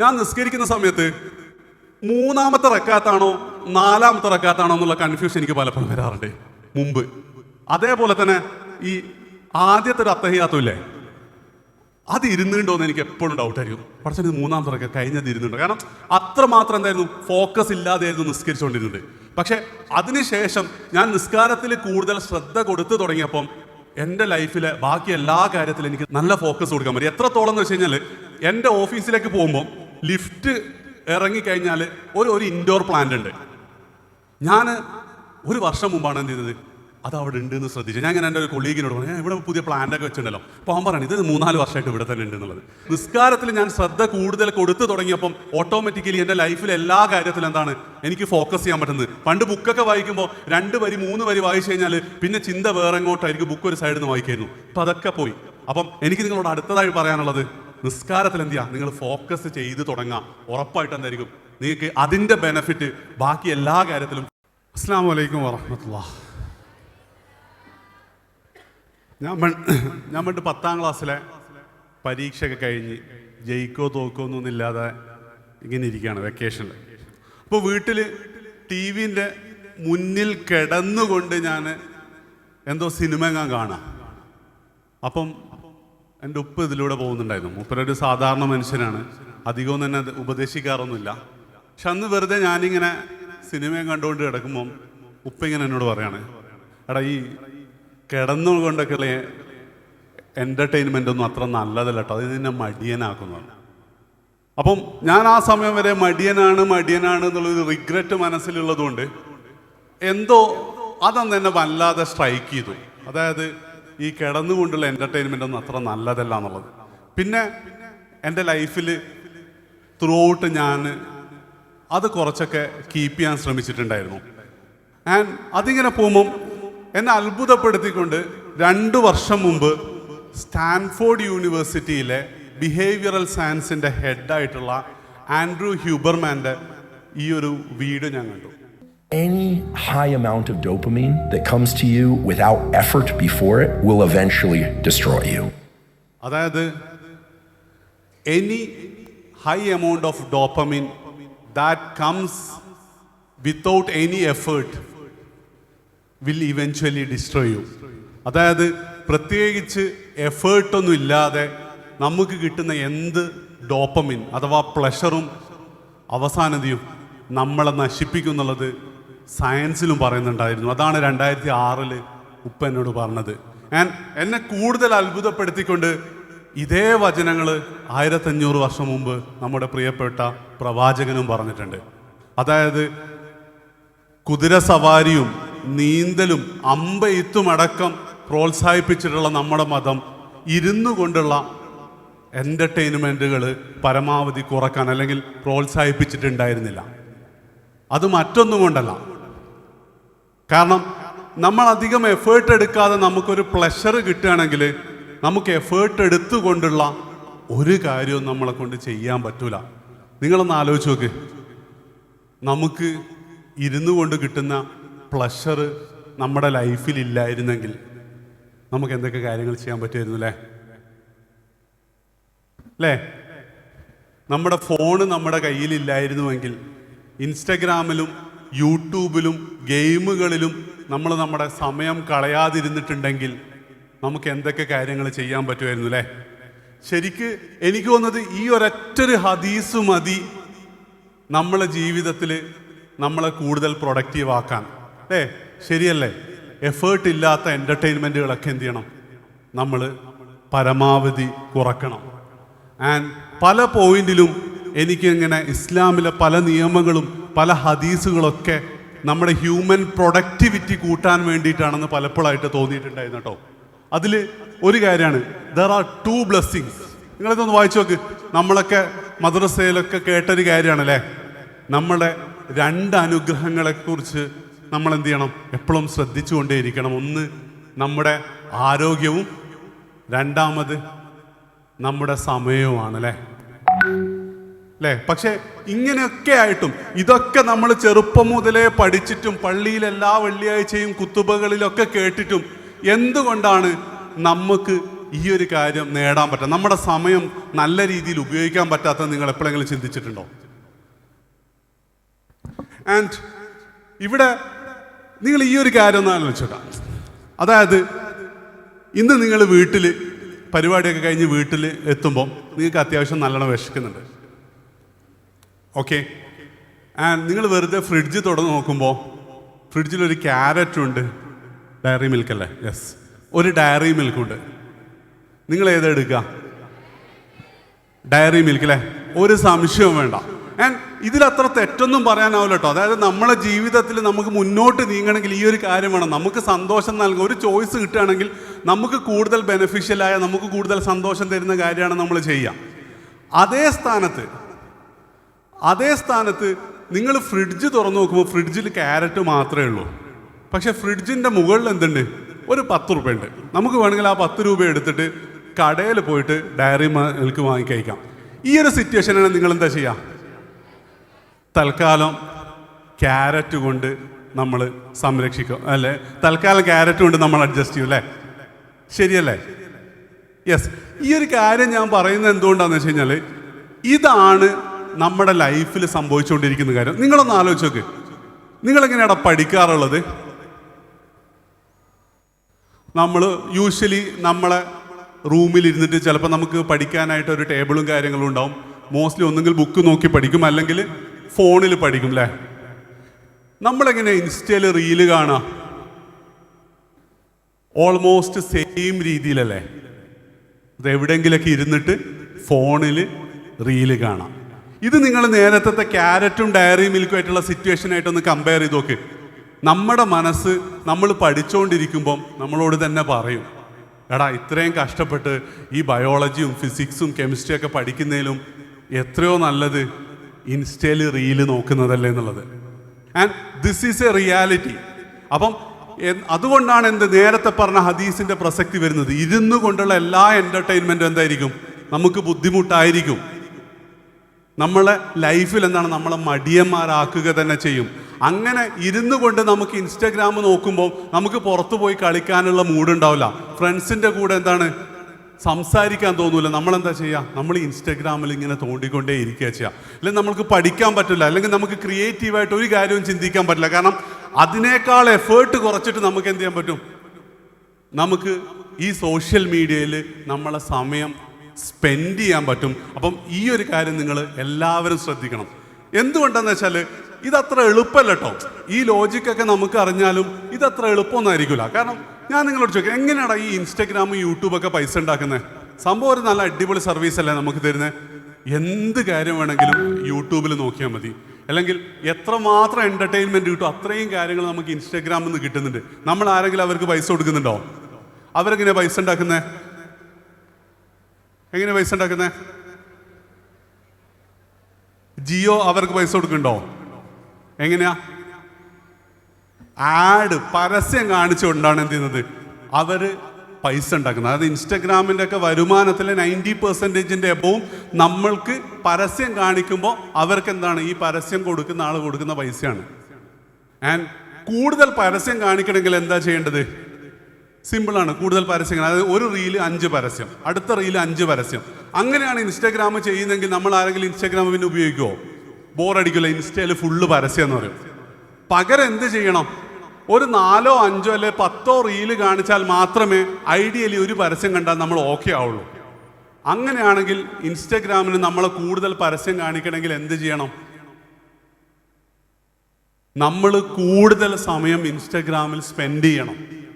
ഞാൻ നിസ്കരിക്കുന്ന സമയത്ത് മൂന്നാമത്തെ റക്കാത്താണോ നാലാമത്തെ റക്കാത്താണോ എന്നുള്ള കൺഫ്യൂഷൻ എനിക്ക് പലപ്പോഴും വരാറുണ്ട്. മുമ്പ്. അതേപോലെ തന്നെ ഈ ആദ്യത്തെ ഒരു അത്തഹിയാത്തല്ലേ അത് ഇരുന്നുണ്ടോ എന്ന് എനിക്ക് എപ്പോഴും ഡൗട്ട് ആയിരിക്കും. പക്ഷേ ഇത് മൂന്നാമത്തെ റക്ക കഴിഞ്ഞത് ഇരുന്നുണ്ടോ കാരണം അത്രമാത്രം എന്തായിരുന്നു? ഫോക്കസ് ഇല്ലാതെയായിരുന്നു നിസ്കരിച്ചുകൊണ്ടിരുന്നത്. പക്ഷെ അതിനുശേഷം ഞാൻ നിസ്കാരത്തിൽ കൂടുതൽ ശ്രദ്ധ കൊടുത്തു തുടങ്ങിയപ്പം എന്റെ ലൈഫിലെ ബാക്കി എല്ലാ കാര്യത്തിലും എനിക്ക് നല്ല ഫോക്കസ് കൊടുക്കാൻ പറ്റും. എത്രത്തോളം എന്ന് വെച്ച് കഴിഞ്ഞാൽ എന്റെ ഓഫീസിലേക്ക് പോകുമ്പോൾ ലിഫ്റ്റ് ഇറങ്ങിക്കഴിഞ്ഞാൽ ഒരു ഒരു ഇൻഡോർ പ്ലാന്റ് ഉണ്ട്. ഞാൻ ഒരു വർഷം മുമ്പാണ് എന്ത് ചെയ്തത്? അത് അവിടെ ഉണ്ട് എന്ന് ശ്രദ്ധിച്ചു. ഞാൻ ഇങ്ങനെ എന്റെ ഒരു കൊളീഗിനോട് പറഞ്ഞു "ഞാൻ ഇവിടെ പുതിയ പ്ലാന്റൊക്കെ വെച്ചിട്ടുണ്ടല്ലോ. അപ്പോൾ അവൻ പറഞ്ഞു ഇത് മൂന്നാൽ വർഷമായിട്ട് ഇവിടെ തന്നെ ഉണ്ട് എന്നുള്ളത് നിസ്കാരത്തിൽ ഞാൻ ശ്രദ്ധ കൂടുതൽ കൊടുത്തു തുടങ്ങിയപ്പം ഓട്ടോമാറ്റിക്കലി എന്റെ ലൈഫിൽ എല്ലാ കാര്യത്തിലും എന്താണ് എനിക്ക് ഫോക്കസ് ചെയ്യാൻ പറ്റുന്നത്. പണ്ട് ബുക്കൊക്കെ വായിക്കുമ്പോൾ രണ്ട് വരി മൂന്ന് വരി വായിച്ചു കഴിഞ്ഞാൽ പിന്നെ ചിന്ത വേറെ എങ്ങോട്ടായിരിക്കും? ബുക്ക് ഒരു സൈഡിൽ നിന്ന് വായിക്കായിരുന്നു. അപ്പം അതൊക്കെ പോയി. അപ്പം എനിക്ക് നിങ്ങളോട് അടുത്തതായി പറയാനുള്ളത് നിസ്കാരത്തിൽ എന്ത് ചെയ്യുക നിങ്ങൾ ഫോക്കസ് ചെയ്ത് തുടങ്ങാം. ഉറപ്പായിട്ട് എന്തായിരിക്കും? നിങ്ങൾക്ക് അതിന്റെ ബെനഫിറ്റ് ബാക്കി എല്ലാ കാര്യത്തിലും. അസ്സാം വലൈക്കും വറഹമത്തുള്ള. ഞാൻ ഞാൻ പണ്ട് പത്താം ക്ലാസ്സിലെ പരീക്ഷയൊക്കെ കഴിഞ്ഞ് ജയിക്കോ തോക്കോ ഒന്നും ഇല്ലാതെ ഇങ്ങനെ ഇരിക്കുകയാണ് വെക്കേഷനിൽ അപ്പോൾ വീട്ടിൽ ടി വിന്റെ മുന്നിൽ കിടന്നുകൊണ്ട് ഞാൻ എന്തോ സിനിമ ഞാൻ കാണാം അപ്പം എന്റെ ഉപ്പ് ഇതിലൂടെ പോകുന്നുണ്ടായിരുന്നു. മൂപ്പരൊരു സാധാരണ മനുഷ്യനാണ്. അധികവും തന്നെ ഉപദേശിക്കാറൊന്നുമില്ല. പക്ഷെ അന്ന് വെറുതെ ഞാനിങ്ങനെ സിനിമയും കണ്ടുകൊണ്ട് കിടക്കുമ്പം ഉപ്പ ഇങ്ങനെ എന്നോട് പറയാണ് എടാ ഈ കിടന്നുകൊണ്ടൊക്കെയുള്ള എന്റർടൈൻമെന്റ് ഒന്നും അത്ര നല്ലതല്ല കേട്ടോ അത് നിന്നെ മടിയനാക്കുന്നു അപ്പം ഞാൻ ആ സമയം വരെ മടിയനാണ് മടിയനാണ് എന്നുള്ളൊരു റിഗ്രറ്റ് മനസ്സിലുള്ളതുകൊണ്ട് എന്തോ അതന്ന് എന്നെ വല്ലാതെ സ്ട്രൈക്ക് ചെയ്തു. അതായത് ഈ കിടന്നുകൊണ്ടുള്ള എന്റർടൈൻമെന്റ് ഒന്നും അത്ര നല്ലതല്ല എന്നുള്ളത്. പിന്നെ എന്റെ ലൈഫിൽ ത്രൂ ഔട്ട് ഞാൻ അത് കുറച്ചൊക്കെ കീപ്പ് ചെയ്യാൻ ശ്രമിച്ചിട്ടുണ്ടായിരുന്നു. ആൻഡ് അതിങ്ങനെ പോകുമ്പം എന്നെ അത്ഭുതപ്പെടുത്തിക്കൊണ്ട് രണ്ട് വർഷം മുമ്പ് സ്റ്റാൻഫോർഡ് യൂണിവേഴ്സിറ്റിയിലെ ബിഹേവിയറൽ സയൻസിന്റെ ഹെഡായിട്ടുള്ള ആൻഡ്രൂ ഹ്യൂബർമാന്റെ ഈ ഒരു വീഡിയോ ഞാൻ കണ്ടു. Any high amount of dopamine that comes to you without effort before it will eventually destroy you. അതായത് any high amount of dopamine that comes without any effort will eventually destroy you അതായത് പ്രത്യേകിച്ച് എഫേർട്ടൊന്നും ഇല്ലാതെ നമുക്ക് കിട്ടുന്ന എന്ത് dopamine അഥവാ പ്ലഷറും അവസാനതയും നമ്മളെ നശിപ്പിക്കും എന്നുള്ളത് സയൻസിലും പറയുന്നുണ്ടായിരുന്നു. അതാണ് രണ്ടായിരത്തി ആറിൽ ഉപ്പ എന്നോട് പറഞ്ഞത്. ഞാൻ എന്നെ കൂടുതൽ അത്ഭുതപ്പെടുത്തിക്കൊണ്ട് ഇതേ വചനങ്ങൾ ആയിരത്തഞ്ഞൂറ് വർഷം മുമ്പ് നമ്മുടെ പ്രിയപ്പെട്ട പ്രവാചകനും പറഞ്ഞിട്ടുണ്ട്. അതായത് കുതിര സവാരിയും നീന്തലും അമ്പെയ്ത്തും അടക്കം പ്രോത്സാഹിപ്പിച്ചിട്ടുള്ള നമ്മുടെ മതം ഇരുന്നു കൊണ്ടുള്ള എന്റർടൈൻമെന്റുകൾ പരമാവധി കുറയ്ക്കാൻ അല്ലെങ്കിൽ പ്രോത്സാഹിപ്പിച്ചിട്ടുണ്ടായിരുന്നില്ല. അത് മറ്റൊന്നും കൊണ്ടല്ല. കാരണം നമ്മൾ അധികം എഫേർട്ട് എടുക്കാതെ നമുക്കൊരു പ്ലഷർ കിട്ടുകയാണെങ്കിൽ നമുക്ക് എഫേർട്ട് എടുത്തുകൊണ്ടുള്ള ഒരു കാര്യവും നമ്മളെ കൊണ്ട് ചെയ്യാൻ പറ്റൂല. നിങ്ങളൊന്ന് ആലോചിച്ച് നോക്ക്. നമുക്ക് ഇരുന്നു കൊണ്ട് കിട്ടുന്ന പ്ലഷർ നമ്മുടെ ലൈഫിൽ ഇല്ലായിരുന്നെങ്കിൽ നമുക്ക് എന്തൊക്കെ കാര്യങ്ങൾ ചെയ്യാൻ പറ്റുമായിരുന്നു അല്ലേ? അല്ലേ? നമ്മുടെ ഫോണ് നമ്മുടെ കയ്യിലില്ലായിരുന്നുവെങ്കിൽ ഇൻസ്റ്റഗ്രാമിലും യൂട്യൂബിലും ഗെയിമുകളിലും നമ്മൾ നമ്മുടെ സമയം കളയാതിരുന്നിട്ടുണ്ടെങ്കിൽ നമുക്ക് എന്തൊക്കെ കാര്യങ്ങൾ ചെയ്യാൻ പറ്റുമായിരുന്നു അല്ലേ? ശരിക്ക് എനിക്ക് തോന്നുന്നത് ഈ ഒരൊറ്റൊരു ഹദീസ് മതി നമ്മളെ ജീവിതത്തിൽ നമ്മളെ കൂടുതൽ പ്രൊഡക്റ്റീവ് ആക്കാൻ. അല്ലേ? ശരിയല്ലേ? എഫേർട്ട് ഇല്ലാത്ത എന്റർടൈൻമെന്റുകളൊക്കെ എന്ത് ചെയ്യണം? നമ്മൾ പരമാവധി കുറക്കണം. ആൻഡ് പല പോയിന്റിലും എനിക്ക് ഇങ്ങനെ ഇസ്ലാമിലെ പല നിയമങ്ങളും പല ഹദീസുകളൊക്കെ നമ്മുടെ ഹ്യൂമൻ പ്രൊഡക്ടിവിറ്റി കൂട്ടാൻ വേണ്ടിയിട്ടാണെന്ന് പലപ്പോഴായിട്ട് തോന്നിയിട്ടുണ്ടായിരുന്നു കേട്ടോ. അതിൽ ഒരു കാര്യമാണ് ദർ ആർ ടു ബ്ലെസ്സിങ്സ് നിങ്ങളിതൊന്ന് വായിച്ചു നോക്ക്. നമ്മളൊക്കെ മദ്രസയിലൊക്കെ കേട്ടൊരു കാര്യമാണല്ലേ? നമ്മുടെ രണ്ട് അനുഗ്രഹങ്ങളെക്കുറിച്ച് നമ്മൾ എന്ത് ചെയ്യണം എപ്പോഴും ശ്രദ്ധിച്ചുകൊണ്ടേയിരിക്കണം. ഒന്ന് നമ്മുടെ ആരോഗ്യവും. രണ്ടാമത് നമ്മുടെ സമയവുമാണ് അല്ലേ അല്ലേ പക്ഷേ ഇങ്ങനെയൊക്കെ ആയിട്ടും ഇതൊക്കെ നമ്മൾ ചെറുപ്പം മുതലേ പഠിച്ചിട്ടും പള്ളിയിൽ എല്ലാ വെള്ളിയാഴ്ചയും കുത്തുബകളിലൊക്കെ കേട്ടിട്ടും എന്തുകൊണ്ടാണ് നമുക്ക് ഈ ഒരു കാര്യം നേടാൻ പറ്റാം നമ്മുടെ സമയം നല്ല രീതിയിൽ ഉപയോഗിക്കാൻ പറ്റാത്ത നിങ്ങൾ എപ്പോഴെങ്കിലും ചിന്തിച്ചിട്ടുണ്ടോ? ആൻഡ് ഇവിടെ നിങ്ങൾ ഈ ഒരു കാര്യം ഒന്ന് ആലോചിച്ചോട്ടാ. അതായത് ഇന്ന് നിങ്ങൾ വീട്ടിൽ പരിപാടിയൊക്കെ കഴിഞ്ഞ് വീട്ടിൽ എത്തുമ്പോൾ നിങ്ങൾക്ക് അത്യാവശ്യം നല്ലോണം വിശക്കുന്നുണ്ട്. ഓക്കെ ആൻഡ് നിങ്ങൾ വെറുതെ ഫ്രിഡ്ജ് തുറന്ന് നോക്കുമ്പോൾ ഫ്രിഡ്ജിൽ ഒരു ക്യാരറ്റ് ഉണ്ട് ഡയറി മിൽക്ക് അല്ലേ? യെസ് ഒരു ഡയറി മിൽക്ക് ഉണ്ട് നിങ്ങൾ ഏതാ എടുക്കുക ഡയറി മിൽക്ക് അല്ലേ ഒരു സംശയവും വേണ്ട. ആൻഡ് ഇതിലത്ര തെറ്റൊന്നും പറയാനാവില്ല കേട്ടോ അതായത് നമ്മളെ ജീവിതത്തിൽ നമുക്ക് മുന്നോട്ട് നീങ്ങണമെങ്കിൽ ഈ ഒരു കാര്യം വേണം. നമുക്ക് സന്തോഷം നൽകുക. ഒരു ചോയ്സ് കിട്ടുകയാണെങ്കിൽ നമുക്ക് കൂടുതൽ ബെനിഫിഷ്യലായ നമുക്ക് കൂടുതൽ സന്തോഷം തരുന്ന കാര്യമാണ് നമ്മൾ ചെയ്യുക. അതേ സ്ഥാനത്ത് അതേ സ്ഥാനത്ത് നിങ്ങൾ ഫ്രിഡ്ജ് തുറന്നു നോക്കുമ്പോൾ ഫ്രിഡ്ജിൽ ക്യാരറ്റ് മാത്രമേ ഉള്ളൂ. പക്ഷെ ഫ്രിഡ്ജിന്റെ മുകളിൽ എന്തുണ്ട്? ഒരു പത്ത് രൂപ ഉണ്ട്. നമുക്ക് വേണമെങ്കിൽ ആ പത്ത് രൂപ എടുത്തിട്ട് കടയിൽ പോയിട്ട് ഡയറി മിൽക്ക് വാങ്ങി കഴിക്കാം. ഈ ഒരു സിറ്റുവേഷനാണ് നിങ്ങൾ എന്താ ചെയ്യുക തൽക്കാലം ക്യാരറ്റ് കൊണ്ട് നമ്മൾ സംരക്ഷിക്കും അല്ലേ? തൽക്കാലം ക്യാരറ്റ് കൊണ്ട് നമ്മൾ അഡ്ജസ്റ്റ് ചെയ്യും അല്ലേ? ശരിയല്ലേ? യെസ് ഈ ഒരു കാര്യം ഞാൻ പറയുന്നത് എന്തുകൊണ്ടാന്ന് വെച്ച് കഴിഞ്ഞാൽ ഇതാണ് നമ്മുടെ ലൈഫിൽ സംഭവിച്ചുകൊണ്ടിരിക്കുന്ന കാര്യം. നിങ്ങളൊന്ന് ആലോചിച്ച് നോക്ക്. നിങ്ങളെങ്ങനെയാണ് പഠിക്കാറുള്ളത്? നമ്മൾ യൂഷ്വലി നമ്മളെ റൂമിൽ ഇരുന്നിട്ട് ചിലപ്പോൾ നമുക്ക് പഠിക്കാനായിട്ട് ഒരു ടേബിളും കാര്യങ്ങളും ഉണ്ടാവും. മോസ്റ്റ്ലി ഒന്നെങ്കിൽ ബുക്ക് നോക്കി പഠിക്കും. അല്ലെങ്കിൽ ഫോണിൽ പഠിക്കും അല്ലേ നമ്മളെങ്ങനെ ഇൻസ്റ്റയിൽ റീൽ കാണാം? ഓൾമോസ്റ്റ് സെയിം രീതിയിലല്ലേ? അത് എവിടെയെങ്കിലൊക്കെ ഇരുന്നിട്ട് ഫോണിൽ റീൽ കാണാം. ഇത് നിങ്ങൾ നേരത്തെ ക്യാരറ്റും ഡയറി മിൽക്കും ആയിട്ടുള്ള സിറ്റുവേഷൻ ആയിട്ടൊന്ന് കമ്പയർ ചെയ്ത് നോക്ക്. നമ്മുടെ മനസ്സ് നമ്മൾ പഠിച്ചുകൊണ്ടിരിക്കുമ്പം നമ്മളോട് തന്നെ പറയും. എടാ ഇത്രയും കഷ്ടപ്പെട്ട് ഈ ബയോളജിയും ഫിസിക്സും കെമിസ്ട്രിയും ഒക്കെ പഠിക്കുന്നതിലും എത്രയോ നല്ലത് ഇൻസ്റ്റയിൽ റീൽ നോക്കുന്നതല്ലേ എന്നുള്ളത്. And this is a reality അപ്പം അതുകൊണ്ടാണ് എന്ത് നേരത്തെ പറഞ്ഞ ഹദീസിന്റെ പ്രസക്തി വരുന്നത്. ഇരുന്നു കൊണ്ടുള്ള എല്ലാ എന്റർടൈൻമെന്റും എന്തായിരിക്കും? നമുക്ക് ബുദ്ധിമുട്ടായിരിക്കും. നമ്മളെ ലൈഫിൽ എന്താണ് നമ്മളെ മടിയന്മാരാക്കുക തന്നെ ചെയ്യും. അങ്ങനെ ഇരുന്നു കൊണ്ട് നമുക്ക് ഇൻസ്റ്റഗ്രാം നോക്കുമ്പോൾ നമുക്ക് പുറത്തു പോയി കളിക്കാനുള്ള ഉണ്ടാവില്ല. ഫ്രണ്ട്സിന്റെ കൂടെ എന്താണ് സംസാരിക്കാൻ തോന്നൂല. നമ്മളെന്താ ചെയ്യുക നമ്മൾ ഇൻസ്റ്റഗ്രാമിൽ ഇങ്ങനെ തോണ്ടിക്കൊണ്ടേ ഇരിക്കുക ചെയ്യുക അല്ലെങ്കിൽ നമുക്ക് പഠിക്കാൻ പറ്റില്ല. അല്ലെങ്കിൽ നമുക്ക് ക്രിയേറ്റീവായിട്ട് ഒരു കാര്യവും ചിന്തിക്കാൻ പറ്റില്ല. കാരണം അതിനേക്കാൾ എഫേർട്ട് കുറച്ചിട്ട് നമുക്ക് എന്ത് ചെയ്യാൻ പറ്റും? നമുക്ക് ഈ സോഷ്യൽ മീഡിയയിൽ നമ്മളെ സമയം സ്പെൻഡ് ചെയ്യാൻ പറ്റും. അപ്പം ഈ ഒരു കാര്യം നിങ്ങൾ എല്ലാവരും ശ്രദ്ധിക്കണം. എന്തുകൊണ്ടെന്ന് വെച്ചാൽ ഇതത്ര എളുപ്പമല്ല കേട്ടോ ഈ ലോജിക്കൊക്കെ നമുക്ക് അറിഞ്ഞാലും ഇതത്ര എളുപ്പമൊന്നും ആയിരിക്കില്ല കാരണം ഞാൻ നിങ്ങളോട് ചോദിക്കാം എങ്ങനെയാണ് ഈ ഇൻസ്റ്റഗ്രാമും യൂട്യൂബൊക്കെ പൈസ ഉണ്ടാക്കുന്നത് സംഭവം ഒരു നല്ല അടിപൊളി സർവീസ് അല്ലേ നമുക്ക് തരുന്നത് എന്ത് കാര്യം വേണമെങ്കിലും യൂട്യൂബിൽ നോക്കിയാൽ മതി. അല്ലെങ്കിൽ എത്രമാത്രം എന്റർടൈൻമെന്റ് കിട്ടും അത്രയും കാര്യങ്ങൾ നമുക്ക് ഇൻസ്റ്റാഗ്രാമിൽ നിന്ന് കിട്ടുന്നുണ്ട്. നമ്മൾ ആരെങ്കിലും അവർക്ക് പൈസ കൊടുക്കുന്നുണ്ടോ? അവരെങ്ങനെ പൈസ ഉണ്ടാക്കുന്നത് എങ്ങനെ പൈസ ഉണ്ടാക്കുന്നത് ജിയോ അവർക്ക് പൈസ കൊടുക്കുന്നുണ്ടോ? എങ്ങനെയാ? ആഡ് പരസ്യം കാണിച്ചുകൊണ്ടാണ് എന്ത് ചെയ്യുന്നത്? അവർ പൈസ ഉണ്ടാക്കുന്നത്. അതായത് ഇൻസ്റ്റഗ്രാമിന്റെ ഒക്കെ വരുമാനത്തിലെ നയന്റി പെർസെന്റേജിന്റെ എബവും നമ്മൾക്ക് പരസ്യം കാണിക്കുമ്പോൾ അവർക്ക് എന്താണ്? ഈ പരസ്യം കൊടുക്കുന്ന ആൾ കൊടുക്കുന്ന പൈസയാണ്. ആൻഡ് കൂടുതൽ പരസ്യം കാണിക്കണമെങ്കിൽ എന്താ ചെയ്യേണ്ടത്? സിമ്പിളാണ് കൂടുതൽ പരസ്യങ്ങൾ. അതായത് ഒരു റീൽ അഞ്ച് പരസ്യം അടുത്ത റീൽ അഞ്ച് പരസ്യം. അങ്ങനെയാണ് ഇൻസ്റ്റാഗ്രാം ചെയ്യുന്നതെങ്കിൽ നമ്മൾ ആരെങ്കിലും ഇൻസ്റ്റാഗ്രാം പിന്നെ ഉപയോഗിക്കുമോ ബോറടിക്കില്ല ഇൻസ്റ്റയിൽ ഫുള്ള് പരസ്യം എന്ന് പറയും. പകരം എന്ത് ചെയ്യണം? ഒരു നാലോ അഞ്ചോ അല്ലെ പത്തോ റീൽ കാണിച്ചാൽ മാത്രമേ ഐഡിയലി ഒരു പരസ്യം കണ്ടാൽ നമ്മൾ ഓക്കെ ആവുള്ളൂ. അങ്ങനെയാണെങ്കിൽ ഇൻസ്റ്റഗ്രാമിന് നമ്മളെ കൂടുതൽ പരസ്യം കാണിക്കണമെങ്കിൽ എന്ത് ചെയ്യണം? നമ്മൾ കൂടുതൽ സമയം ഇൻസ്റ്റഗ്രാമിൽ സ്പെൻഡ് ചെയ്യണം.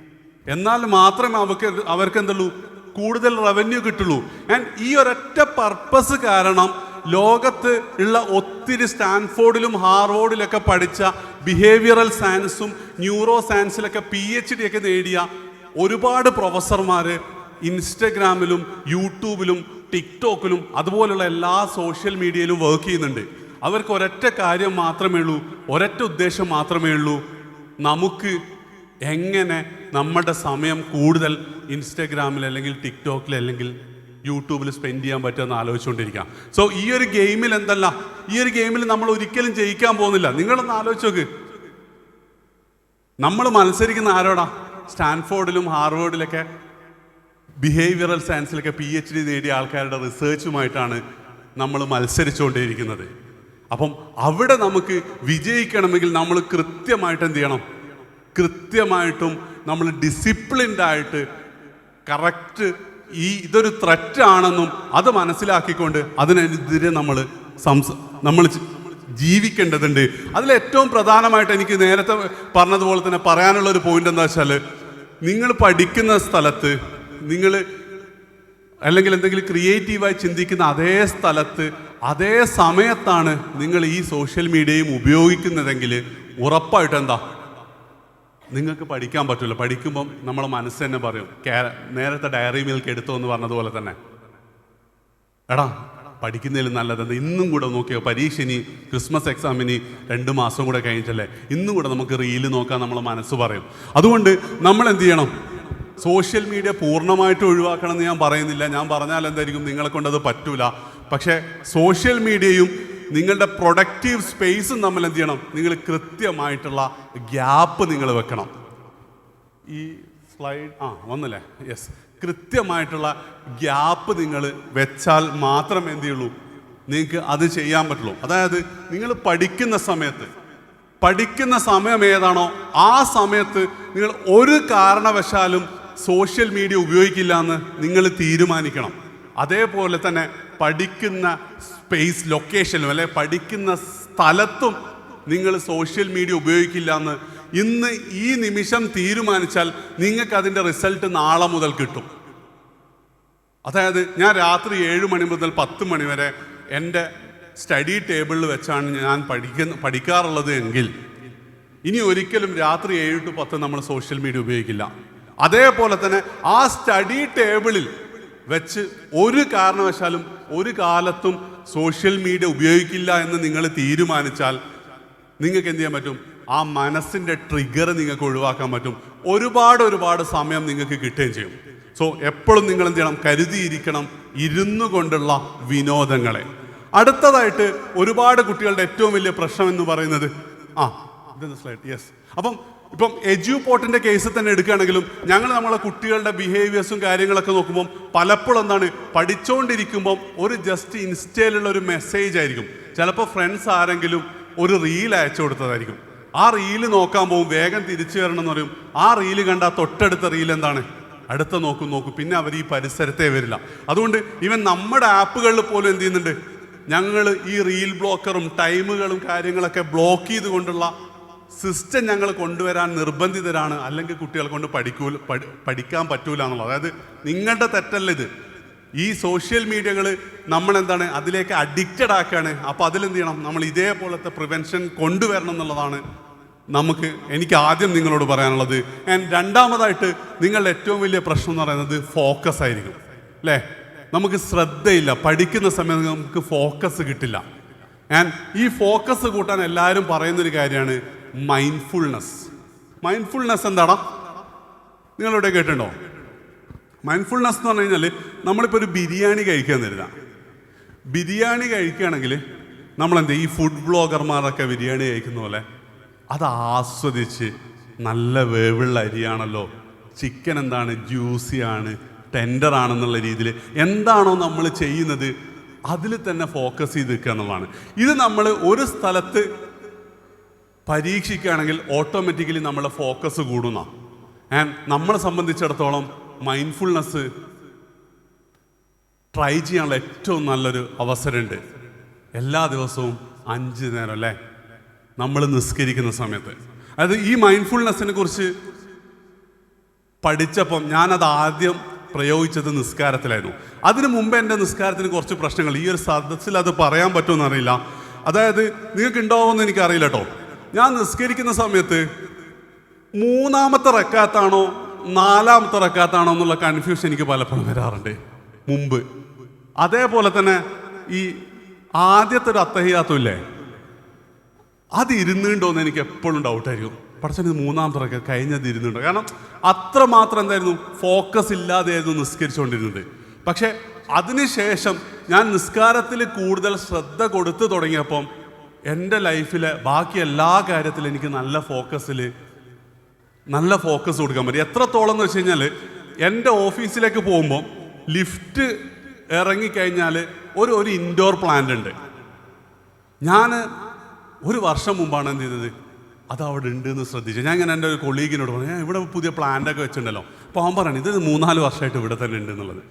എന്നാൽ മാത്രമേ അവർക്ക് അവർക്ക് എന്തുള്ളൂ കൂടുതൽ റവന്യൂ കിട്ടുള്ളൂ. ആൻഡ് ഈ ഒരൊറ്റ പർപ്പസ് കാരണം ലോകത്ത് ഉള്ള ഒത്തിരി സ്റ്റാൻഫോർഡിലും ഹാർവോർഡിലൊക്കെ പഠിച്ച ബിഹേവിയറൽ സയൻസും ന്യൂറോ സയൻസിലൊക്കെ പി എച്ച് ഡി ഒക്കെ നേടിയ ഒരുപാട് പ്രൊഫസർമാർ ഇൻസ്റ്റഗ്രാമിലും യൂട്യൂബിലും ടിക്ടോക്കിലും അതുപോലുള്ള എല്ലാ സോഷ്യൽ മീഡിയയിലും വർക്ക് ചെയ്യുന്നുണ്ട്. അവർക്ക് ഒരൊറ്റ കാര്യം മാത്രമേ ഉള്ളൂ ഒരൊറ്റ ഉദ്ദേശം മാത്രമേ ഉള്ളൂ. നമുക്ക് എങ്ങനെ നമ്മുടെ സമയം കൂടുതൽ ഇൻസ്റ്റഗ്രാമിൽ അല്ലെങ്കിൽ ടിക്ടോക്കിൽ അല്ലെങ്കിൽ യൂട്യൂബിൽ സ്പെൻഡ് ചെയ്യാൻ പറ്റുമെന്ന് ആലോചിച്ചുകൊണ്ടിരിക്കാം സോ ഈ ഒരു ഗെയിമിൽ എന്തല്ല? ഈ ഒരു ഗെയിമിൽ നമ്മൾ ഒരിക്കലും ജയിക്കാൻ പോകുന്നില്ല. നിങ്ങളൊന്ന് ആലോചിച്ച് നോക്ക്. നമ്മൾ മത്സരിക്കുന്ന ആരോടാ? സ്റ്റാൻഫോർഡിലും ഹാർവേർഡിലൊക്കെ ബിഹേവിയറൽ സയൻസിലൊക്കെ പി എച്ച് ഡി നേടിയ ആൾക്കാരുടെ റിസർച്ചുമായിട്ടാണ് നമ്മൾ മത്സരിച്ചുകൊണ്ടേയിരിക്കുന്നത് അപ്പം അവിടെ നമുക്ക് വിജയിക്കണമെങ്കിൽ നമ്മൾ കൃത്യമായിട്ട് എന്ത് ചെയ്യണം? കൃത്യമായിട്ടും നമ്മൾ ഡിസിപ്ലിൻഡായിട്ട് കറക്റ്റ് ഈ ഇതൊരു ത്രെറ്റ് ആണെന്നും അത് മനസ്സിലാക്കിക്കൊണ്ട് അതിനെതിരെ നമ്മൾ സംസ നമ്മൾ ജീവിക്കേണ്ടതുണ്ട്. അതിലേറ്റവും പ്രധാനമായിട്ട് എനിക്ക് നേരത്തെ പറഞ്ഞതുപോലെ തന്നെ പറയാനുള്ള ഒരു പോയിന്റ് എന്താ വെച്ചാൽ നിങ്ങൾ പഠിക്കുന്ന സ്ഥലത്ത് നിങ്ങൾ അല്ലെങ്കിൽ എന്തെങ്കിലും ക്രിയേറ്റീവായി ചിന്തിക്കുന്ന അതേ സ്ഥലത്ത് അതേ സമയത്താണ് നിങ്ങൾ ഈ സോഷ്യൽ മീഡിയയും ഉപയോഗിക്കുന്നതെങ്കിൽ ഉറപ്പായിട്ട് എന്താ നിങ്ങൾക്ക് പഠിക്കാൻ പറ്റില്ല പഠിക്കുമ്പം നമ്മളെ മനസ്സ് തന്നെ പറയും നേരത്തെ ഡയറി മിൽക്ക് എടുത്തോ എന്ന് പറഞ്ഞതുപോലെ തന്നെ. എടാ പഠിക്കുന്നതിൽ നല്ലത്. ഇന്നും കൂടെ നോക്കിയോ പരീക്ഷ ഇനി ക്രിസ്മസ് എക്സാമിന് രണ്ട് മാസം കൂടെ കഴിഞ്ഞിട്ടല്ലേ? ഇന്നും കൂടെ നമുക്ക് റീൽ നോക്കാൻ നമ്മളെ മനസ്സ് പറയും. അതുകൊണ്ട് നമ്മൾ എന്ത് ചെയ്യണം? സോഷ്യൽ മീഡിയ പൂർണമായിട്ട് ഒഴിവാക്കണം എന്ന് ഞാൻ പറയുന്നില്ല. ഞാൻ പറഞ്ഞാൽ എന്തായിരിക്കും? നിങ്ങളെ കൊണ്ടത് പറ്റൂല. പക്ഷേ സോഷ്യൽ മീഡിയയും നിങ്ങളുടെ പ്രൊഡക്റ്റീവ് സ്പേസും നമ്മൾ എന്ത് ചെയ്യണം? നിങ്ങൾ കൃത്യമായിട്ടുള്ള ഗ്യാപ്പ് നിങ്ങൾ വെക്കണം. ഈ സ്ലൈഡ് ആ വന്നല്ലേ? യെസ് കൃത്യമായിട്ടുള്ള ഗ്യാപ്പ് നിങ്ങൾ വെച്ചാൽ മാത്രം എന്ത് ചെയ്യുള്ളൂ? നിങ്ങൾക്ക് അത് ചെയ്യാൻ പറ്റുള്ളൂ. അതായത് നിങ്ങൾ പഠിക്കുന്ന സമയത്ത് പഠിക്കുന്ന സമയം ഏതാണോ ആ സമയത്ത് നിങ്ങൾ ഒരു കാരണവശാലും സോഷ്യൽ മീഡിയ ഉപയോഗിക്കില്ല എന്ന് നിങ്ങൾ തീരുമാനിക്കണം. അതേപോലെ തന്നെ പഠിക്കുന്ന സ്പേസ് ലൊക്കേഷനും അല്ലെ പഠിക്കുന്ന സ്ഥലത്തും നിങ്ങൾ സോഷ്യൽ മീഡിയ ഉപയോഗിക്കില്ല എന്ന് ഇന്ന് ഈ നിമിഷം തീരുമാനിച്ചാൽ നിങ്ങൾക്ക് അതിന്റെ റിസൾട്ട് നാളെ മുതൽ കിട്ടും. അതായത് ഞാൻ രാത്രി ഏഴ് മണി മുതൽ പത്ത് മണി വരെ എന്റെ സ്റ്റഡി ടേബിളിൽ വെച്ചാണ് ഞാൻ പഠിക്കുന്ന പഠിക്കാറുള്ളത് എങ്കിൽ ഇനി ഒരിക്കലും രാത്രി ഏഴ് ടു പത്ത് നമ്മൾ സോഷ്യൽ മീഡിയ ഉപയോഗിക്കില്ല. അതേപോലെ തന്നെ ആ സ്റ്റഡി ടേബിളിൽ വെച്ച് ഒരു കാരണവശാലും ഒരു കാലത്തും സോഷ്യൽ മീഡിയ ഉപയോഗിക്കില്ല എന്ന് നിങ്ങൾ തീരുമാനിച്ചാൽ നിങ്ങൾക്ക് എന്ത് ചെയ്യാൻ പറ്റും? ആ മനസ്സിന്റെ ട്രിഗർ നിങ്ങൾക്ക് ഒഴിവാക്കാൻ പറ്റും. ഒരുപാട് ഒരുപാട് സമയം നിങ്ങൾക്ക് കിട്ടുകയും ചെയ്യും. സോ എപ്പോഴും നിങ്ങൾ എന്ത് ചെയ്യണം? കരുതിയിരിക്കണം ഇരുന്നു കൊണ്ടുള്ള വിനോദങ്ങളെ. അടുത്തതായിട്ട് ഒരുപാട് കുട്ടികളുടെ ഏറ്റവും വലിയ പ്രശ്നം എന്ന് പറയുന്നത് ആ ഇതെന്താ സ്ലൈഡ് യെസ് അപ്പം ഇപ്പം എജു പോർട്ടിന്റെ കേസിൽ തന്നെ എടുക്കുകയാണെങ്കിലും ഞങ്ങൾ നമ്മളെ കുട്ടികളുടെ ബിഹേവിയേഴ്സും കാര്യങ്ങളൊക്കെ നോക്കുമ്പോൾ പലപ്പോഴും എന്താണ് പഠിച്ചുകൊണ്ടിരിക്കുമ്പം ഒരു ജസ്റ്റ് ഇൻസ്റ്റയിലുള്ള ഒരു മെസ്സേജ് ആയിരിക്കും. ചിലപ്പോൾ ഫ്രണ്ട്സ് ആരെങ്കിലും ഒരു റീൽ അയച്ചു കൊടുത്തതായിരിക്കും. ആ റീൽ നോക്കാൻ പോകും വേഗം തിരിച്ചു വരണം എന്ന് പറയും. ആ റീൽ കണ്ട തൊട്ടടുത്ത റീൽ എന്താണ്? അടുത്ത നോക്കും നോക്കും. പിന്നെ അവർ ഈ പരിസരത്തെ വരില്ല. അതുകൊണ്ട് ഇവൻ നമ്മുടെ ആപ്പുകളിൽ പോലും എന്ത് ചെയ്യുന്നുണ്ട്? ഞങ്ങൾ ഈ റീൽ ബ്ലോക്കറും ടൈമുകളും കാര്യങ്ങളൊക്കെ ബ്ലോക്ക് ചെയ്തുകൊണ്ടുള്ള സിസ്റ്റം ഞങ്ങൾ കൊണ്ടുവരാൻ നിർബന്ധിതരാണ്. അല്ലെങ്കിൽ കുട്ടികളെ കൊണ്ട് പഠിക്കൂ പഠിക്കാൻ പറ്റൂല എന്നുള്ളത്. അതായത് നിങ്ങളുടെ തെറ്റല്ല ഇത്? ഈ സോഷ്യൽ മീഡിയകൾ നമ്മൾ എന്താണ് അതിലേക്ക് അഡിക്റ്റഡ് ആക്കുകയാണ്. അപ്പോൾ അതിലെന്ത് ചെയ്യണം? നമ്മൾ ഇതേപോലത്തെ പ്രിവെൻഷൻ കൊണ്ടുവരണം എന്നുള്ളതാണ് നമുക്ക് എനിക്ക് ആദ്യം നിങ്ങളോട് പറയാനുള്ളത്. ആൻഡ് രണ്ടാമതായിട്ട് നിങ്ങളുടെ ഏറ്റവും വലിയ പ്രശ്നം എന്ന് പറയുന്നത് ഫോക്കസ് ആയിരിക്കും അല്ലേ? നമുക്ക് ശ്രദ്ധയില്ല. പഠിക്കുന്ന സമയത്ത് നമുക്ക് ഫോക്കസ് കിട്ടില്ല. ആൻഡ് ഈ ഫോക്കസ് കൂട്ടാൻ എല്ലാവരും പറയുന്നൊരു കാര്യമാണ് മൈൻഡ്ഫുൾനെസ് മൈൻഡ്ഫുൾനെസ് എന്താടാ? നിങ്ങളിവിടെ കേട്ടിട്ടുണ്ടോ? മൈൻഡ്ഫുൾനെസ് എന്ന് പറഞ്ഞു കഴിഞ്ഞാൽ നമ്മളിപ്പോൾ ഒരു ബിരിയാണി കഴിക്കാൻ തരുന്ന. ബിരിയാണി കഴിക്കുകയാണെങ്കിൽ നമ്മൾ എന്ത് ഈ ഫുഡ് ബ്ലോഗർമാരൊക്കെ ബിരിയാണി കഴിക്കുന്ന പോലെ അത് ആസ്വദിച്ച് നല്ല വേവുള്ള അരിയാണല്ലോ. ചിക്കൻ എന്താണ് ജ്യൂസിയാണ് ടെൻഡർ ആണെന്നുള്ള രീതിയിൽ എന്താണോ നമ്മൾ ചെയ്യുന്നത് അതിൽ തന്നെ ഫോക്കസ് ചെയ്ത് നിൽക്കുക എന്നുള്ളതാണ്. ഇത് നമ്മൾ ഒരു സ്ഥലത്ത് പരീക്ഷിക്കുകയാണെങ്കിൽ ഓട്ടോമാറ്റിക്കലി നമ്മളെ ഫോക്കസ് കൂടുന്ന. ആൻഡ് നമ്മളെ സംബന്ധിച്ചിടത്തോളം മൈൻഡ്ഫുൾനെസ് ട്രൈ ചെയ്യാനുള്ള ഏറ്റവും നല്ലൊരു അവസരമുണ്ട്. എല്ലാ ദിവസവും അഞ്ച് നേരം അല്ലേ? നമ്മൾ നിസ്കരിക്കുന്ന സമയത്ത്. അതായത് ഈ മൈൻഡ്ഫുൾനെസ്സിനെ കുറിച്ച് പഠിച്ചപ്പം ഞാനത് ആദ്യം പ്രയോഗിച്ചത് നിസ്കാരത്തിലായിരുന്നു. അതിനു മുമ്പ് എന്റെ നിസ്കാരത്തിന് കുറച്ച് പ്രശ്നങ്ങൾ. ഈ ഒരു സദസ്സിൽ അത് പറയാൻ പറ്റുമെന്നറിയില്ല അതായത് നിങ്ങൾക്ക് ഉണ്ടാവുമെന്ന് എനിക്കറിയില്ല കേട്ടോ ഞാൻ നിസ്കരിക്കുന്ന സമയത്ത് മൂന്നാമത്തെ റക്കാത്താണോ നാലാമത്തെ റക്കാത്താണോ എന്നുള്ള കൺഫ്യൂഷൻ എനിക്ക് പലപ്പോഴും വരാറുണ്ട്. മുമ്പ്. അതേപോലെ തന്നെ ഈ ആദ്യത്തെ ഒരു അത്തഹിയാത്തും അത് അത് ഇരുന്നുണ്ടോന്ന് എനിക്ക് എപ്പോഴും ഡൗട്ടായിരിക്കും പക്ഷേ ഇത് മൂന്നാമത്തെ റക്ക കഴിഞ്ഞത് ഇരുന്നുണ്ടോ? കാരണം അത്രമാത്രം എന്തായിരുന്നു? ഫോക്കസ് ഇല്ലാതെയായിരുന്നു നിസ്കരിച്ചുകൊണ്ടിരുന്നത്. പക്ഷേ അതിനുശേഷം ഞാൻ നിസ്കാരത്തിൽ കൂടുതൽ ശ്രദ്ധ കൊടുത്തു തുടങ്ങിയപ്പം എന്റെ ലൈഫിലെ ബാക്കി എല്ലാ കാര്യത്തിലും എനിക്ക് നല്ല ഫോക്കസിൽ നല്ല ഫോക്കസ് കൊടുക്കാൻ പറ്റും. എത്രത്തോളം എന്ന് വെച്ച് കഴിഞ്ഞാൽ എന്റെ ഓഫീസിലേക്ക് പോകുമ്പോൾ ലിഫ്റ്റ് ഇറങ്ങിക്കഴിഞ്ഞാൽ ഒരു ഒരു ഇൻഡോർ പ്ലാന്റ് ഉണ്ട്. ഞാൻ ഒരു വർഷം മുമ്പാണ് എന്ത് ചെയ്തത്? അത് അവിടെ ഉണ്ട് എന്ന് ശ്രദ്ധിച്ചു. ഞാൻ ഇങ്ങനെ എന്റെ ഒരു കൊളീഗിനോട് പറഞ്ഞു ഇവിടെ പുതിയ പ്ലാന്റ് ഒക്കെ വെച്ചിട്ടുണ്ടല്ലോ. അപ്പോൾ അവൻ പറഞ്ഞു ഇത് മൂന്നാൽ വർഷമായിട്ട് ഇവിടെ തന്നെ ഉണ്ട് എന്നുള്ളത്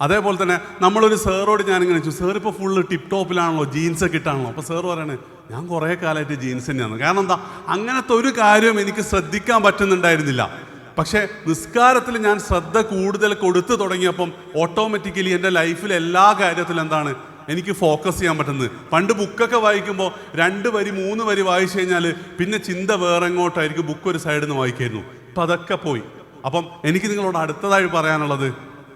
അതേപോലെ തന്നെ നമ്മളൊരു സാറോട് ഞാനിങ്ങനെ ചോദിച്ചു സാർ ഇപ്പോൾ ഫുള്ള് ടിപ് ടോപ്പിലാണല്ലോ ജീൻസ് ഒക്കെ ഇട്ടാണല്ലോ? അപ്പോൾ സാർ പറയണേ ഞാൻ കുറേ കാലമായിട്ട് ജീൻസ് തന്നെയാണ്. കാരണം എന്താ അങ്ങനത്തെ ഒരു കാര്യം എനിക്ക് ശ്രദ്ധിക്കാൻ പറ്റുന്നുണ്ടായിരുന്നില്ല. പക്ഷേ നിസ്കാരത്തിൽ ഞാൻ ശ്രദ്ധ കൂടുതൽ കൊടുത്തു തുടങ്ങിയപ്പം ഓട്ടോമാറ്റിക്കലി എന്റെ ലൈഫിൽ എല്ലാ കാര്യത്തിലും എന്താണ് എനിക്ക് ഫോക്കസ് ചെയ്യാൻ പറ്റുന്നത്. പണ്ട് ബുക്കൊക്കെ വായിക്കുമ്പോൾ രണ്ട് വരി മൂന്ന് വരി വായിച്ചു കഴിഞ്ഞാൽ പിന്നെ ചിന്ത വേറെ എങ്ങോട്ടായിരിക്കും ബുക്ക് ഒരു സൈഡിൽ നിന്ന് വായിക്കായിരുന്നു. അപ്പം അതൊക്കെ പോയി. അപ്പം എനിക്ക് നിങ്ങളോട് അടുത്തതായി പറയാനുള്ളത്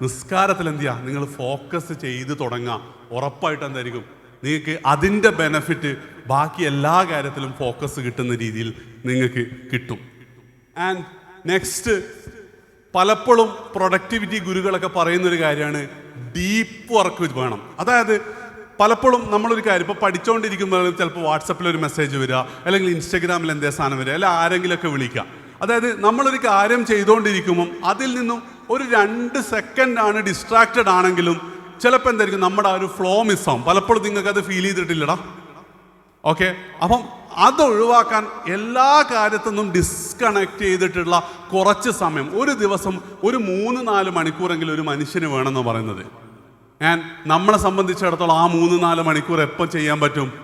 നിസ്കാരത്തിൽ എന്ത് ചെയ്യുക നിങ്ങൾ ഫോക്കസ് ചെയ്ത് തുടങ്ങുക ഉറപ്പായിട്ട് എന്തായിരിക്കും? നിങ്ങൾക്ക് അതിന്റെ ബെനഫിറ്റ് ബാക്കി എല്ലാ കാര്യത്തിലും ഫോക്കസ് കിട്ടുന്ന രീതിയിൽ നിങ്ങൾക്ക് കിട്ടും. ആൻഡ് നെക്സ്റ്റ് പലപ്പോഴും പ്രൊഡക്ടിവിറ്റി ഗുരുകളൊക്കെ പറയുന്ന ഒരു കാര്യമാണ് ഡീപ്പ് വർക്ക് വേണം. അതായത് പലപ്പോഴും നമ്മളൊരു കാര്യം ഇപ്പോൾ പഠിച്ചുകൊണ്ടിരിക്കുമ്പോൾ ചിലപ്പോൾ വാട്സപ്പിൽ ഒരു മെസ്സേജ് വരിക അല്ലെങ്കിൽ ഇൻസ്റ്റഗ്രാമിൽ എന്തേ സാധനം വരിക അല്ലെങ്കിൽ ആരെങ്കിലുമൊക്കെ വിളിക്കുക. അതായത് നമ്മളൊരു കാര്യം ചെയ്തുകൊണ്ടിരിക്കുമ്പം അതിൽ നിന്നും ഒരു രണ്ട് ആണ് ഡിസ്ട്രാക്റ്റഡ് ആണെങ്കിലും ചിലപ്പോൾ എന്തായിരിക്കും നമ്മുടെ ആ ഒരു ഫ്ലോ മിസ്സാവും പലപ്പോഴും നിങ്ങൾക്ക് അത് ഫീൽ ചെയ്തിട്ടില്ലടാ. ഓക്കെ അപ്പം അത് ഒഴിവാക്കാൻ എല്ലാ കാര്യത്തു നിന്നും ഡിസ്കണക്ട് ചെയ്തിട്ടുള്ള കുറച്ച് സമയം ഒരു ദിവസം ഒരു മൂന്ന് നാല് മണിക്കൂറെങ്കിലും ഒരു മനുഷ്യന് വേണമെന്ന് പറയുന്നത്. ഞാൻ നമ്മളെ സംബന്ധിച്ചിടത്തോളം ആ മൂന്ന് നാല് മണിക്കൂർ എപ്പോൾ ചെയ്യാൻ പറ്റും?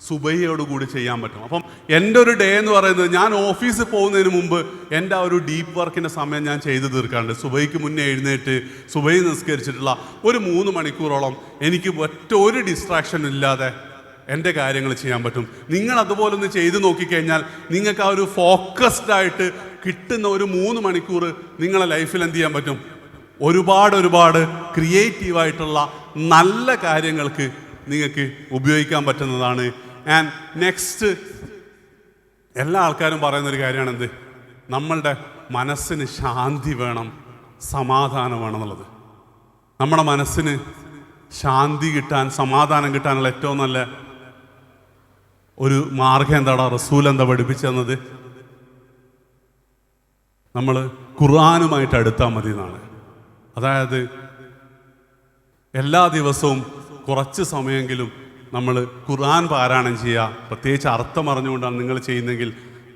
സുബൈയോട് കൂടി ചെയ്യാൻ പറ്റും. അപ്പം എന്റെ ഒരു ഡേ എന്ന് പറയുന്നത് ഞാൻ ഓഫീസിൽ പോകുന്നതിന് മുമ്പ് എന്റെ ആ ഒരു ഡീപ്പ് വർക്കിന്റെ സമയം ഞാൻ ചെയ്തു തീർക്കാറുണ്ട്. സുബൈക്ക് മുന്നേ എഴുന്നേറ്റ് സുബൈ നിസ്കരിച്ചിട്ടുള്ള ഒരു മൂന്ന് മണിക്കൂറോളം എനിക്ക് ഒറ്റ ഒരു ഡിസ്ട്രാക്ഷൻ ഇല്ലാതെ എന്റെ കാര്യങ്ങൾ ചെയ്യാൻ പറ്റും. നിങ്ങൾ അതുപോലെ ഒന്ന് ചെയ്തു നോക്കിക്കഴിഞ്ഞാൽ നിങ്ങൾക്ക് ആ ഒരു ഫോക്കസ്ഡ് ആയിട്ട് കിട്ടുന്ന ഒരു മൂന്ന് മണിക്കൂർ നിങ്ങളെ ലൈഫിൽ എന്ത് ചെയ്യാൻ പറ്റും? ഒരുപാട് ഒരുപാട് ക്രിയേറ്റീവായിട്ടുള്ള നല്ല കാര്യങ്ങൾക്ക് നിങ്ങൾക്ക് ഉപയോഗിക്കാൻ പറ്റുന്നതാണ് ആൻഡ് നെക്സ്റ്റ് എല്ലാ ആൾക്കാരും പറയുന്ന ഒരു കാര്യമാണ് എന്ത് നമ്മളുടെ മനസ്സിന് ശാന്തി വേണം സമാധാനം വേണം എന്നുള്ളത്. നമ്മുടെ മനസ്സിന് ശാന്തി കിട്ടാൻ സമാധാനം കിട്ടാനുള്ള ഏറ്റവും നല്ല ഒരു മാർഗം എന്താടാ? റസൂൽ എന്താ പഠിപ്പിച്ചെന്നത് നമ്മൾ ഖുർആാനുമായിട്ട് അടുത്താൽ മതി എന്നാണ്. അതായത് എല്ലാ ദിവസവും കുറച്ച് സമയമെങ്കിലും നമ്മൾ ഖുർആൻ പാരായണം ചെയ്യുക പ്രത്യേകിച്ച് അർത്ഥം അറിഞ്ഞുകൊണ്ടാണ് നിങ്ങൾ ചെയ്യുന്നതെങ്കിൽ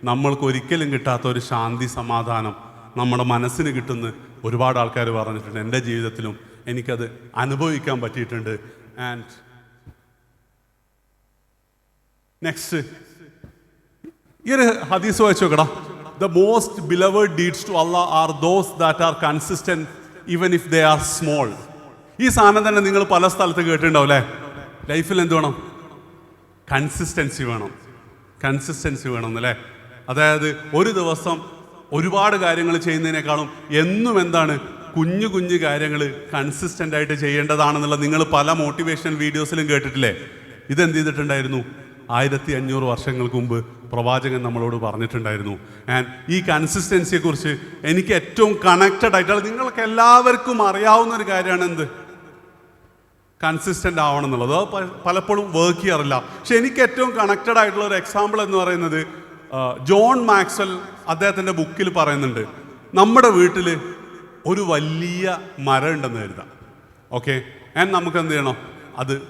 നമ്മൾക്ക് ഒരിക്കലും കിട്ടാത്ത ഒരു ശാന്തി സമാധാനം നമ്മുടെ മനസ്സിന് കിട്ടുന്ന ഒരുപാട് ആൾക്കാർ പറഞ്ഞിട്ടുണ്ട്. എന്റെ ജീവിതത്തിലും എനിക്കത് അനുഭവിക്കാൻ പറ്റിയിട്ടുണ്ട്. ആൻഡ് നെക്സ്റ്റ് ഈ ഒരു ഹദീസ് വായിച്ചു നോക്കടാ. The most beloved deeds to Allah are those that are consistent even if they are small ഈ സാധനം തന്നെ നിങ്ങൾ പല സ്ഥലത്ത് കേട്ടിട്ടുണ്ടാവും അല്ലേ? ലൈഫിൽ എന്ത് വേണം? കൺസിസ്റ്റൻസി വേണം. കൺസിസ്റ്റൻസി വേണം അല്ലേ? അതായത് ഒരു ദിവസം ഒരുപാട് കാര്യങ്ങൾ ചെയ്യുന്നതിനേക്കാളും എന്നും എന്താണ് കുഞ്ഞു കുഞ്ഞു കാര്യങ്ങൾ കൺസിസ്റ്റന്റ് ആയിട്ട് ചെയ്യേണ്ടതാണെന്നുള്ള നിങ്ങൾ പല മോട്ടിവേഷണൽ വീഡിയോസിലും കേട്ടിട്ടില്ലേ? ഇതെന്ത് ചെയ്തിട്ടുണ്ടായിരുന്നു? ആയിരത്തി അഞ്ഞൂറ് വർഷങ്ങൾക്ക് മുമ്പ് പ്രവാചകൻ നമ്മളോട് പറഞ്ഞിട്ടുണ്ടായിരുന്നു. ആൻഡ് ഈ കൺസിസ്റ്റൻസിയെക്കുറിച്ച് എനിക്ക് ഏറ്റവും കണക്റ്റഡ് ആയിട്ടുള്ള നിങ്ങൾക്ക് എല്ലാവർക്കും അറിയാവുന്ന ഒരു കാര്യമാണ് എന്ത്? കൺസിസ്റ്റന്റ് ആവണം എന്നുള്ളത് പലപ്പോഴും വർക്ക് ചെയ്യാറില്ല. പക്ഷെ എനിക്ക് ഏറ്റവും കണക്റ്റഡ് ആയിട്ടുള്ള ഒരു എക്സാമ്പിൾ എന്ന് പറയുന്നത് ജോൺ മാക്സൽ അദ്ദേഹത്തിന്റെ ബുക്കിൽ പറയുന്നുണ്ട്. നമ്മുടെ വീട്ടിൽ ഒരു വലിയ മരം ഉണ്ടെന്ന് കരുതാം. ഓക്കെ? ആൻഡ് നമുക്ക് എന്ത് ചെയ്യണം? അത്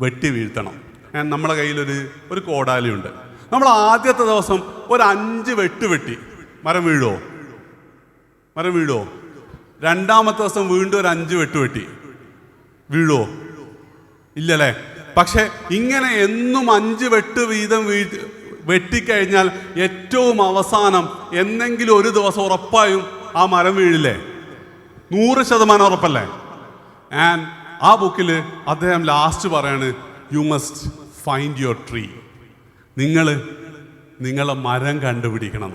വെട്ടി വീഴ്ത്തണം. ആൻഡ് നമ്മുടെ കയ്യിലൊരു ഒരു കോടാലിയുണ്ട് നമ്മൾ ആദ്യത്തെ ദിവസം ഒരു അഞ്ച് വെട്ട് വെട്ടി. മരം വീഴുമോ മരം വീഴുമോ രണ്ടാമത്തെ ദിവസം വീണ്ടും ഒരു അഞ്ച് വെട്ട് വെട്ടി. വീഴുമോ ഇല്ലല്ലേ? പക്ഷെ ഇങ്ങനെ എന്നും അഞ്ച് വെട്ട് വീതം വെട്ടിക്കഴിഞ്ഞാൽ ഏറ്റവും അവസാനം എന്നെങ്കിലും ഒരു ദിവസം ഉറപ്പായും ആ മരം വീഴില്ലേ? നൂറ് ശതമാനം ഉറപ്പല്ലേ? ആൻഡ് ആ ബുക്കിൽ അദ്ദേഹം ലാസ്റ്റ് പറയാണ് you must find your tree നിങ്ങൾ നിങ്ങളെ മരം കണ്ടുപിടിക്കണം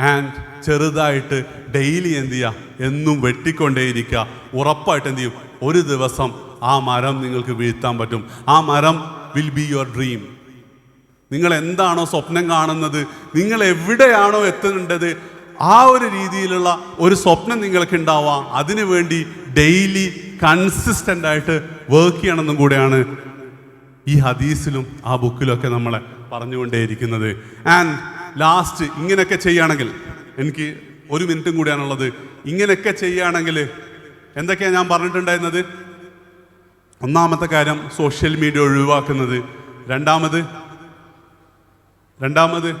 ആൻഡ് ചെറുതായിട്ട് ഡെയിലി എന്തു ചെയ്യുക എന്നും വെട്ടിക്കൊണ്ടേയിരിക്കുക. ഉറപ്പായിട്ട് എന്തു ചെയ്യും? ഒരു ദിവസം ആ മരം നിങ്ങൾക്ക് വീഴ്ത്താൻ പറ്റും. ആ മരം വിൽ ബി യുവർ ഡ്രീം നിങ്ങൾ എന്താണോ സ്വപ്നം കാണുന്നത് നിങ്ങൾ എവിടെയാണോ എത്തുന്നുണ്ടത് ആ ഒരു രീതിയിലുള്ള ഒരു സ്വപ്നം നിങ്ങൾക്ക് ഉണ്ടാവാം. അതിനുവേണ്ടി ഡെയിലി കൺസിസ്റ്റന്റ് ആയിട്ട് വർക്ക് ചെയ്യണമെന്നും കൂടെയാണ് ഈ ഹദീസിലും ആ ബുക്കിലൊക്കെ നമ്മളെ പറഞ്ഞുകൊണ്ടേയിരിക്കുന്നത്. ആൻഡ് ലാസ്റ്റ് ഇങ്ങനെയൊക്കെ ചെയ്യുകയാണെങ്കിൽ എനിക്ക് ഒരു മിനിറ്റും കൂടിയാണുള്ളത്. ഇങ്ങനെയൊക്കെ ചെയ്യുകയാണെങ്കിൽ എന്തൊക്കെയാണ് ഞാൻ പറഞ്ഞിട്ടുണ്ടായിരുന്നത്? ഒന്നാമത്തെ കാര്യം സോഷ്യൽ മീഡിയ ഒഴിവാക്കുന്നത്. രണ്ടാമത് രണ്ടാമത്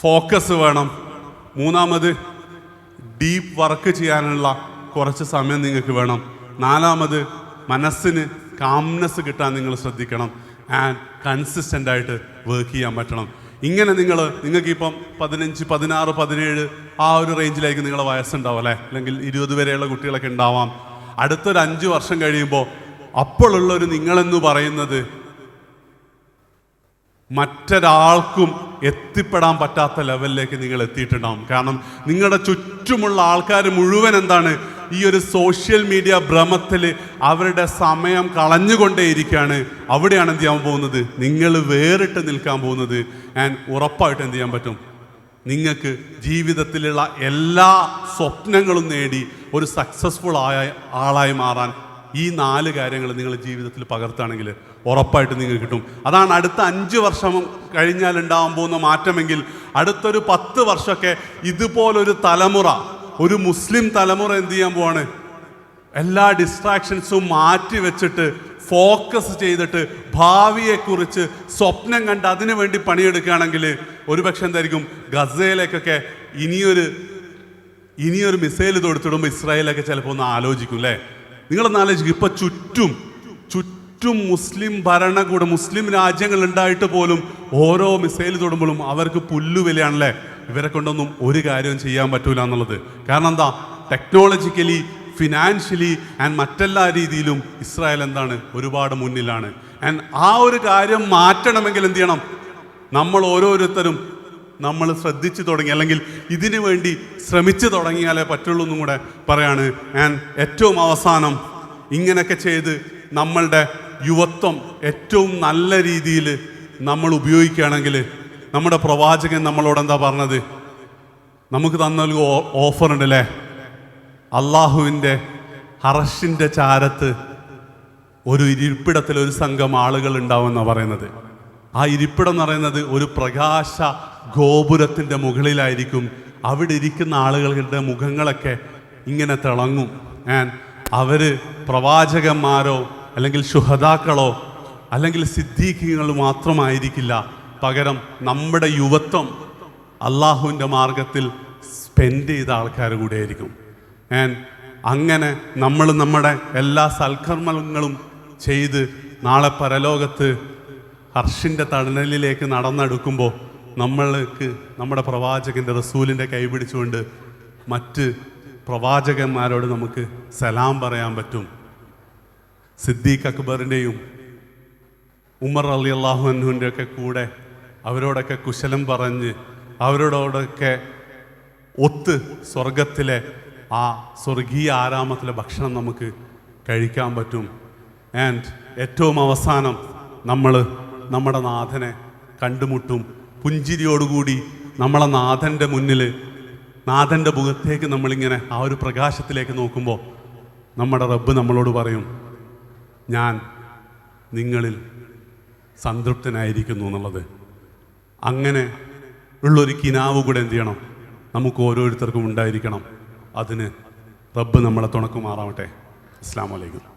ഫോക്കസ് വേണം. മൂന്നാമത് ഡീപ്പ് വർക്ക് ചെയ്യാനുള്ള കുറച്ച് സമയം നിങ്ങൾക്ക് വേണം. നാലാമത് മനസ്സിന് കാംനെസ് കിട്ടാൻ നിങ്ങൾ ശ്രദ്ധിക്കണം. ആൻഡ് കൺസിസ്റ്റന്റ് ആയിട്ട് വർക്ക് ചെയ്യാൻ പറ്റണം. ഇങ്ങനെ നിങ്ങൾ നിങ്ങൾക്ക് ഇപ്പം പതിനഞ്ച് പതിനാറ് പതിനേഴ് ആ ഒരു റേഞ്ചിലായിരിക്കും നിങ്ങളെ വയസ്സുണ്ടാവും അല്ലേ? അല്ലെങ്കിൽ ഇരുപത് വരെയുള്ള കുട്ടികളൊക്കെ ഉണ്ടാവാം. അടുത്തൊരു അഞ്ച് വർഷം കഴിയുമ്പോൾ അപ്പോഴുള്ള ഒരു നിങ്ങളെന്ന് പറയുന്നത് മറ്റൊരാൾക്കും എത്തിപ്പെടാൻ പറ്റാത്ത ലെവലിലേക്ക് നിങ്ങൾ എത്തിയിട്ടുണ്ടാവും. കാരണം നിങ്ങളുടെ ചുറ്റുമുള്ള ആൾക്കാർ മുഴുവൻ എന്താണ്? ഈ ഒരു സോഷ്യൽ മീഡിയ ഭ്രമത്തിൽ അവരുടെ സമയം കളഞ്ഞുകൊണ്ടേയിരിക്കുകയാണ്. അവിടെയാണ് എന്ത് ചെയ്യാൻ പോകുന്നത്? നിങ്ങൾ വേറിട്ട് നിൽക്കാൻ പോകുന്നത്. ആൻഡ് ഉറപ്പായിട്ട് എന്ത് ചെയ്യാൻ പറ്റും? നിങ്ങൾക്ക് ജീവിതത്തിലുള്ള എല്ലാ സ്വപ്നങ്ങളും നേടി ഒരു സക്സസ്ഫുൾ ആയ ആളായി മാറാൻ ഈ നാല് കാര്യങ്ങൾ നിങ്ങൾ ജീവിതത്തിൽ പകർത്തുകയാണെങ്കിൽ ഉറപ്പായിട്ട് നിങ്ങൾക്ക് കിട്ടും. അതാണ് അടുത്ത അഞ്ച് വർഷം കഴിഞ്ഞാൽ ഉണ്ടാവാൻ പോകുന്ന മാറ്റമെങ്കിൽ അടുത്തൊരു പത്ത് വർഷമൊക്കെ ഇതുപോലൊരു തലമുറ ഒരു മുസ്ലിം തലമുറ എന്ത് ചെയ്യാൻ പോവാണ്? എല്ലാ ഡിസ്ട്രാക്ഷൻസും മാറ്റി വെച്ചിട്ട് ഫോക്കസ് ചെയ്തിട്ട് ഭാവിയെക്കുറിച്ച് സ്വപ്നം കണ്ട് അതിനു വേണ്ടി പണിയെടുക്കുകയാണെങ്കിൽ ഒരുപക്ഷെ എന്തായിരിക്കും? ഗസയിലേക്കൊക്കെ ഇനിയൊരു ഇനിയൊരു മിസൈൽ തൊടുത്തിടുമ്പോൾ ഇസ്രായേലൊക്കെ ചിലപ്പോൾ ഒന്ന് ആലോചിക്കും അല്ലേ നിങ്ങളൊന്ന് ആലോചിക്കും. ഇപ്പൊ ചുറ്റും ചുറ്റും മുസ്ലിം ഭരണകൂടം മുസ്ലിം രാജ്യങ്ങൾ ഉണ്ടായിട്ട് പോലും ഓരോ മിസൈൽ തൊടുമ്പോഴും അവർക്ക് പുല്ലുവിലയാണല്ലേ? ഇവരെ കൊണ്ടൊന്നും ഒരു കാര്യവും ചെയ്യാൻ പറ്റൂല എന്നുള്ളത്. കാരണം എന്താ? ടെക്നോളജിക്കലി ഫിനാൻഷ്യലി ആൻഡ് മറ്റെല്ലാ രീതിയിലും ഇസ്രായേൽ എന്താണ്? ഒരുപാട് മുന്നിലാണ്. ആൻഡ് ആ ഒരു കാര്യം മാറ്റണമെങ്കിൽ എന്ത് ചെയ്യണം? നമ്മൾ ഓരോരുത്തരും നമ്മൾ ശ്രദ്ധിച്ചു തുടങ്ങി അല്ലെങ്കിൽ ഇതിനു വേണ്ടി ശ്രമിച്ചു തുടങ്ങിയാലേ പറ്റുള്ളൂ എന്നും കൂടെ പറയാണ്. ഞാൻ ഏറ്റവും അവസാനം ഇങ്ങനെയൊക്കെ ചെയ്ത് നമ്മളുടെ യുവത്വം ഏറ്റവും നല്ല രീതിയിൽ നമ്മൾ ഉപയോഗിക്കുകയാണെങ്കിൽ നമ്മുടെ പ്രവാചകൻ നമ്മളോട് എന്താ പറഞ്ഞത്? നമുക്ക് തന്നൊരു ഓഫർ ഉണ്ട് അല്ലേ അള്ളാഹുവിന്റെ ഹറഷിന്റെ ചാരത്ത് ഒരു ഇരിപ്പിടത്തിൽ ഒരു സംഘം ആളുകൾ ഉണ്ടാവുമെന്നാണ് പറയുന്നത്. ആ ഇരിപ്പിടം എന്ന് പറയുന്നത് ഒരു പ്രകാശ ഗോപുരത്തിന്റെ മുകളിലായിരിക്കും. അവിടെ ഇരിക്കുന്ന ആളുകളുടെ മുഖങ്ങളൊക്കെ ഇങ്ങനെ തിളങ്ങും. ആൻഡ് അവർ പ്രവാചകന്മാരോ അല്ലെങ്കിൽ ശുഹതാക്കളോ അല്ലെങ്കിൽ സിദ്ധീഖികൾ മാത്രമായിരിക്കില്ല. പകരം നമ്മുടെ യുവത്വം അള്ളാഹുവിന്റെ മാർഗത്തിൽ സ്പെൻഡ് ചെയ്ത ആൾക്കാർ കൂടെ ആയിരിക്കും ആൻഡ് അങ്ങനെ നമ്മൾ നമ്മുടെ എല്ലാ സൽക്കർമ്മങ്ങളും ചെയ്ത് നാളെ പരലോകത്ത് ഹർഷിന്റെ തണലിലേക്ക് നടന്നെടുക്കുമ്പോൾ നമ്മൾക്ക് നമ്മുടെ പ്രവാചകന്റെ റസൂലിന്റെ കൈ പിടിച്ചുകൊണ്ട് മറ്റ് പ്രവാചകന്മാരോട് നമുക്ക് സലാം പറയാൻ പറ്റും. സിദ്ദീഖ് അക്ബറിന്റെയും ഉമർ അലി ഒക്കെ കൂടെ അവരോടൊക്കെ കുശലം പറഞ്ഞ് അവരോടൊക്കെ ഒത്ത് സ്വർഗത്തിലെ ആ സ്വർഗീയ ആരാമത്തിലെ ഭക്ഷണം നമുക്ക് കഴിക്കാൻ പറ്റും. ആൻഡ് ഏറ്റവും അവസാനം നമ്മൾ നമ്മുടെ നാഥനെ കണ്ടുമുട്ടും. പുഞ്ചിരിയോടുകൂടി നമ്മളെ നാഥന്റെ മുന്നിൽ നാഥന്റെ മുഖത്തേക്ക് നമ്മളിങ്ങനെ ആ ഒരു പ്രകാശത്തിലേക്ക് നോക്കുമ്പോൾ നമ്മുടെ റബ്ബ് നമ്മളോട് പറയും ഞാൻ നിങ്ങളിൽ സംതൃപ്തനായിരിക്കുന്നു എന്നുള്ളത്. അങ്ങനെ ഉള്ളൊരു കിനാവ് കൂടെ എന്ത് ചെയ്യണം? നമുക്ക് ഓരോരുത്തർക്കും ഉണ്ടായിരിക്കണം. അതിന് റബ്ബ് നമ്മളെ തുണക്കുമാറാവട്ടെ. അസ്സാം വലൈക്കും